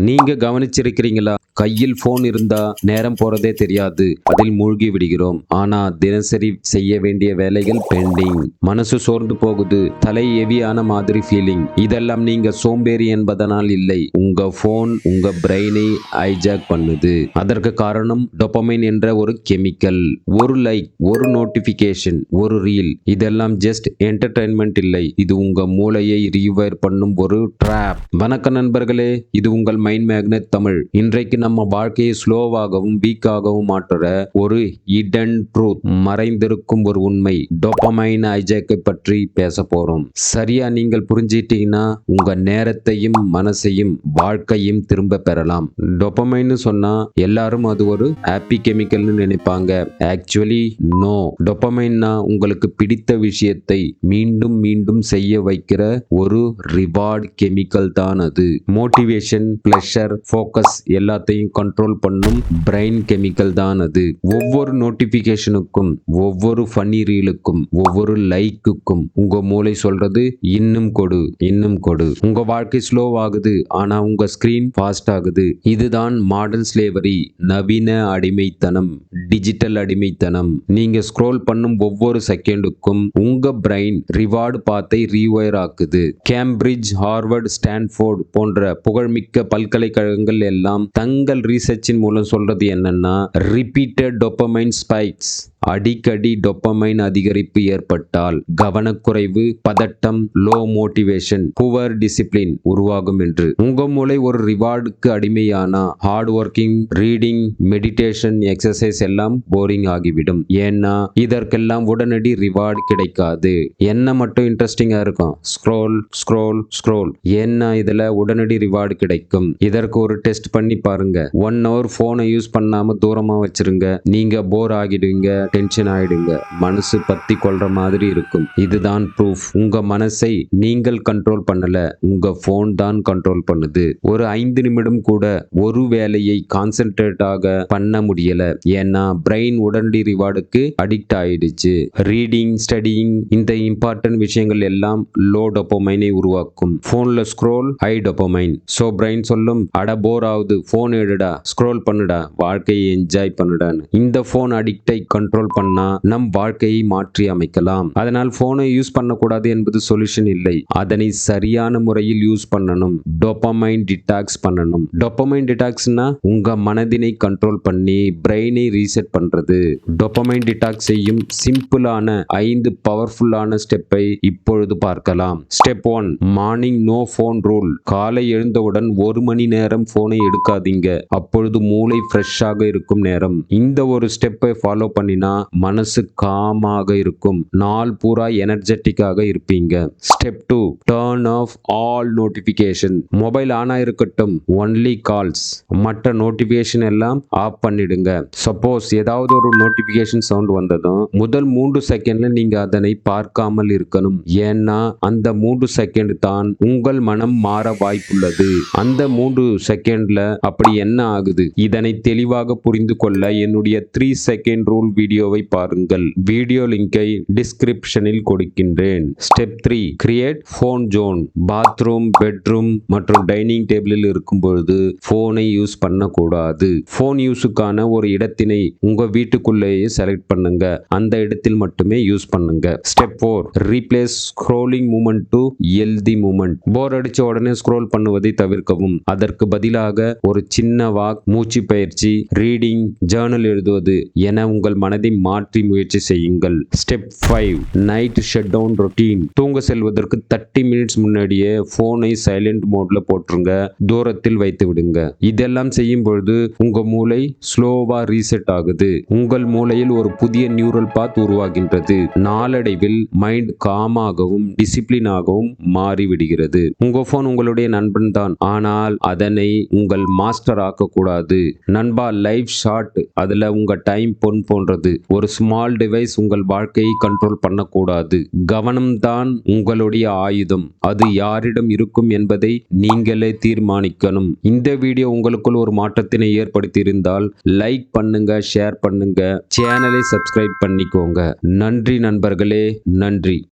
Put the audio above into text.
நீங்க கவனிச்சிருக்கிறீங்களா? கையில் போன் இருந்தா நேரம் போறதே தெரியாது. அதில் மூழ்கி விடுகிறோம். ஆனா தினசரி செய்ய வேண்டிய வேலைகள் பெண்டிங் மனசு சோர்ந்து போகுது. தலை ஹெவியான மாதிரி ஃபீலிங் இதெல்லாம் நீங்க சோம்பேறி என்பதனால் இல்லை. உங்க போன் உங்க பிரெயினை ஹைஜாக் பண்ணுது. அதற்கு காரணம் டொபமைன் என்ற ஒரு கெமிக்கல் ஒரு லைக் ஒரு நோட்டிபிகேஷன் ஒரு ரீல் இதெல்லாம் ஜஸ்ட் என்டர்டைன்மெண்ட் இல்லை. இது உங்க மூளையை ரீவைர் பண்ணும் ஒரு ட்ராப் வணக்க நண்பர்களே இது உங்கள் மைண்ட் மேக்னெட் தமிழ். இன்றைக்கு நம்ம வாழ்க்கையை ஸ்லோவாகவும் வீக்காகவும் மாற்றுற ஒரு இடன் ட்ரூத் மறைந்திருக்கும் ஒரு உண்மை. டொப்பமைன் ஐஜேக்கை பற்றி பேச போறோம். சரியா நீங்கள் புரிஞ்சிட்டீங்கன்னா உங்க நேரத்தையும் மனசையும் வாழ்க்கையும் திரும்ப பெறலாம். டொப்பமைன்னு சொன்னா எல்லாரும் அது ஒரு ஹாப்பி கெமிக்கல்னு நினைப்பாங்க. ஆக்சுவலி நோ டொப்பமைன்னா உங்களுக்கு பிடித்த விஷயத்தை மீண்டும் மீண்டும் செய்ய வைக்கிற ஒரு ரிவார்ட் கெமிக்கல் தான் அது. மோட்டிவேஷன் ப்ளஷர் ஃபோக்கஸ் எல்லாத்தையும் கண்ட்ரோல் பண்ணும் பிரெயின் கெமிக்கல் தான் அது. ஒவ்வொரு நோட்டிபிகேஷனுக்கும் ஒவ்வொரு ஃபன்னி ரீலுக்கும் ஒவ்வொரு லைக்குக்கும் உங்க மூளை சொல்றது இன்னும் கொடு இன்னும் கொடு. உங்க வாழ்க்கை ஸ்லோ ஆகுது ஆனா உங்க ஸ்கிரீன் ஃபாஸ்ட் ஆகுது. இதுதான் மாடர்ன் ஸ்லேவரி நவீன அடிமைத்தனம் டிஜிட்டல் அடிமைத்தனம். நீங்க ஸ்க்ரோல் பண்ணும் ஒவ்வொரு செகண்டுக்கும் உங்க பிரெயின் ரிவார்டு பாத்தை ரீவயர் ஆக்குது. கேம்பிரிட்ஜ் ஹார்வர்ட் ஸ்டான்ஃபோர்ட் போன்ற புகழ்மிக்க பல்கலைக்கழகங்கள் எல்லாம் தங்கள் ரீசர்ச்சின் மூலம் சொல்றது என்னன்னா ரிப்பீட்டட் டொப்பமைன் ஸ்பைக்ஸ் அடிக்கடி டொப்பமைன் அதிகரிப்பு ஏற்பட்டால் கவனக்குறைவு பதட்டம் லோ மோட்டிவேஷன் புவர் டிசிப்ளின் உருவாகும் என்று. உங்க மூளை ஒரு ரிவார்டுக்கு அடிமையானா hard working reading meditation exercise எல்லாம் போரிங் ஆகிவிடும். ஏன்னா இதற்கெல்லாம் உடனடி ரிவார்டு கிடைக்காது. என்ன மட்டும் இன்ட்ரெஸ்டிங்கா இருக்கும்? ஸ்க்ரோல் ஸ்க்ரோல் ஸ்க்ரோல் ஏன்னா இதுல உடனடி ரிவார்டு கிடைக்கும். இதற்கு ஒரு டெஸ்ட் பண்ணி பாருங்க. ஒன் ஹவர் போனை யூஸ் பண்ணாம தூரமா வச்சிருங்க. நீங்க போர் ஆகிடுவீங்க டென்ஷன் ஆயிடுங்க. மனசு பத்தி கொள்ற மாதிரி இருக்கும். இதுதான் ப்ரூஃப் உங்க மனசை நீங்கள் கண்ட்ரோல் பண்ணல. உங்க போன் தான் கண்ட்ரோல் பண்ணுது. ஒரு ஐந்து நிமிடம் கூட ஒரு வேலையை கான்சென்ட்ரேட் ஆக பண்ண முடியல. ஏன்னா பிரெயின் உடனடி ரிவார்டுக்கு அடிக்ட் ஆயிடுச்சு. ரீடிங் ஸ்டடியிங் இந்த இம்பார்ட்டன்ட் விஷயங்கள் எல்லாம் லோ டொப்போமைனை உருவாக்கும். போன்ல scroll high dopamine so brain சொல்லும் அட போர் ஆகுது போன் எடுடா ஸ்க்ரோல் பண்ணுடா வாழ்க்கையை என்ஜாய் பண்ணுடான்னு. இந்த போன் அடிக்டை கண்ட்ரோல் பண்ணா நம் வாழ்க்கையை மாற்றி அமைக்கலாம். அதனால் போனை யூஸ் பண்ணக்கூடாது என்பது சொல்யூஷன் இல்லை. அதனை சரியான முறையில் யூஸ் பண்ணணும். டொப்பமைன் டிடாக்ஸ் பண்ணணும். டொப்பமைன் டிடாக்ஸ்னா உங்க மனதினை கண்ட்ரோல் பண்ணி பிரெயினை ரீசெட் பண்றது. டொப்பமைன் டிடாக்ஸ் செய்யும் சிம்பிளான ஐந்து பவர்ஃபுல்லான ஸ்டெப்பை இப்பொழுது பார்க்கலாம். Step one morning no phone rule காலை எழுந்தவுடன் ஒரு மணி மணி நேரம் ஃபோனை எடுக்காதீங்க. அப்பொழுது மூளை ஃப்ரெஷ்ஷாக இருக்கும் நேரம். இந்த ஒரு ஸ்டெப்பை ஃபாலோ பண்ணினா மனசு காமாக இருக்கும். நாள் பூரா எனர்ஜெட்டிக்காக இருப்பீங்க. Step two turn off all notification mobile ஆனா இருக்கட்டும். ஒன்லி கால்ஸ் மற்ற நோட்டிஃபிகேஷன் எல்லாம் ஆஃப் பண்ணிடுங்க. சப்போஸ் ஏதாவது ஒரு நோட்டிஃபிகேஷன் சவுண்ட் வந்ததும் முதல் மூன்று செகண்ட்ல நீங்க அதனை பார்க்காமல் இருக்கணும். ஏன்னா அந்த மூன்று செகண்ட் தான் உங்கள் மனம் மாற வாய்ப்புள்ளது. அந்த மூன்று செகண்ட்ல அப்படி என்ன ஆகுது? இதனை தெளிவாக புரிந்து கொள்ள என்னுடைய த்ரீ செகண்ட் ரூல் வீடியோவை பாருங்கள். வீடியோ லிங்கை டிஸ்கிரிப்ஷனில் கொடுக்கின்றேன். Step three create phone zone bathroom bedroom மற்றும் டைனிங் டேபிளில் இருக்கும் பொழுது போனை யூஸ் பண்ணக்கூடாது. போன் யூஸுக்கான ஒரு இடத்தினை உங்க வீட்டுக்குள்ளேயே செலக்ட் பண்ணுங்க. அந்த இடத்தில் மட்டுமே யூஸ் பண்ணுங்க. Step four replace scrolling moment to healthy moment bore அடிச்ச உடனே ஸ்க்ரோல் பண்ணுவதை தவிர்க்கவும். அதற்கு பதிலாக ஒரு சின்ன வாக் மூச்சு பயிற்சி ரீடிங் ஜேர்னல் எழுதுவது என உங்கள் மனதை மாற்றி முயற்சி செய்யுங்கள். Step five night shut down routine தூங்க செல்வதற்கு தேர்ட்டி மினிட்ஸ் முன்னாடியே போனை சைலண்ட் மோட்ல போட்டுருங்க தூரத்தில் வைத்து விடுங்க. இதெல்லாம் செய்யும் பொழுது உங்க மூளை ஸ்லோவா ரீசெட் ஆகுது. உங்கள் மூளையில் ஒரு புதிய நியூரல் பாத் உருவாகின்றது. நாளடைவில் மைண்ட் காமாகவும் டிசிப்ளினாகவும் மாறிவிடுகிறது. உங்க போன் உங்களுடைய நண்பன் தான் ஆனால் அதனை உங்கள் மாஸ்டர் ஆக்கக்கூடாது. நண்பா லைஃப் ஷார்ட் அதுல உங்க டைம் பொன் போன்றது. ஒரு ஸ்மால் டிவைஸ் உங்கள் வாழ்க்கையை கண்ட்ரோல் பண்ணக்கூடாது. கவனம்தான் உங்களுடைய ஆயுதம். அது யாரிடம் இருக்கும் என்பதை நீங்களே தீர்மானிக்கணும். இந்த வீடியோ உங்களுக்குள் ஒரு மாற்றத்தினை ஏற்படுத்தியிருந்தால் லைக் பண்ணுங்க ஷேர் பண்ணுங்க. சேனலை சப்ஸ்கிரைப் பண்ணிக்கோங்க. நன்றி நண்பர்களே நன்றி.